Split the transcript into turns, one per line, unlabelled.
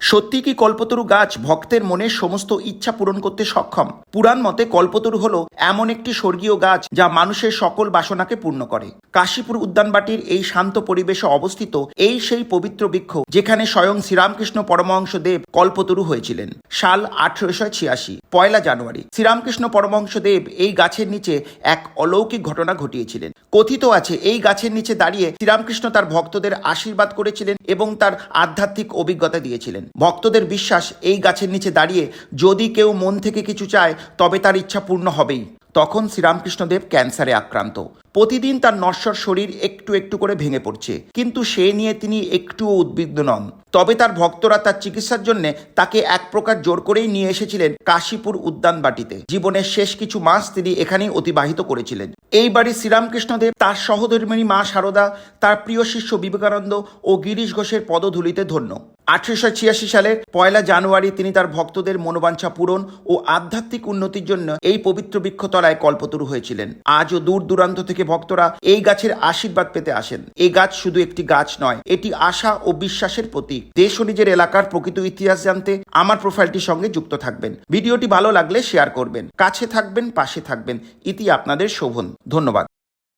সত্যি কি কল্পতরু গাছ ভক্তের মনে সমস্ত ইচ্ছা পূরণ করতে সক্ষম? পুরাণ মতে কল্পতরু হল এমন একটি স্বর্গীয় গাছ যা মানুষের সকল বাসনাকে পূর্ণ করে। কাশীপুর উদ্যানবাটির এই শান্ত পরিবেশে অবস্থিত এই সেই পবিত্র বৃক্ষ যেখানে স্বয়ং শ্রীরামকৃষ্ণ পরমহংস দেব কল্পতরু হয়েছিলেন। সাল আঠেরোশো ছিয়াশি, পয়লা জানুয়ারি, শ্রীরামকৃষ্ণ পরমহংস দেব এই গাছের নিচে এক অলৌকিক ঘটনা ঘটিয়েছিলেন। কথিত আছে, এই গাছের নিচে দাঁড়িয়ে শ্রীরামকৃষ্ণ তার ভক্তদের আশীর্বাদ করেছিলেন এবং তার আধ্যাত্মিক অভিজ্ঞতা দিয়েছিলেন। ভক্তদের বিশ্বাস, এই গাছের নিচে দাঁড়িয়ে যদি কেউ মন থেকে কিছু চায়, তবে তার ইচ্ছা পূর্ণ হবেই। তখন শ্রীরামকৃষ্ণদেব ক্যান্সারে আক্রান্ত। প্রতিদিন তার নশ্বর শরীর একটু একটু করে ভেঙে পড়ছে। কিন্তু সে নিয়ে তিনি একটুও উদ্বিগ্ন নন। তবে তার ভক্তরা তার চিকিৎসার জন্য তাকে এক প্রকার জোর করেই নিয়ে এসেছিলেন কাশীপুর উদ্যানবাটিতে জীবনের শেষ কিছু মাস তিনি এখানেই অতিবাহিত করেছিলেন। এই বাড়ি শ্রীরামকৃষ্ণদেব তার সহধর্মিনী মা শারদা তার প্রিয় শিষ্য বিবেকানন্দ ও গিরিশ ঘোষের পদধূলিতে ধন্য। আঠেরোশো ছিয়াশি সালের পয়লা জানুয়ারি তিনি তার ভক্তদের মনোবাঞ্ছা পূরণ ও আধ্যাত্মিক উন্নতির জন্য এই পবিত্র বৃক্ষতলায় কল্পতরু হয়েছিলেন। আজও দূর দূরান্ত থেকে ভক্তরা এই গাছের আশীর্বাদ পেতে আসেন। এই গাছ শুধু একটি গাছ নয়, এটি আশা ও বিশ্বাসের প্রতীক। দেশ ও নিজের এলাকার প্রকৃত ইতিহাস জানতে আমার প্রোফাইলটির সঙ্গে যুক্ত থাকবেন। ভিডিওটি ভালো লাগলে শেয়ার করবেন। কাছে থাকবেন, পাশে থাকবেন। ইতি আপনাদের শোভন। ধন্যবাদ।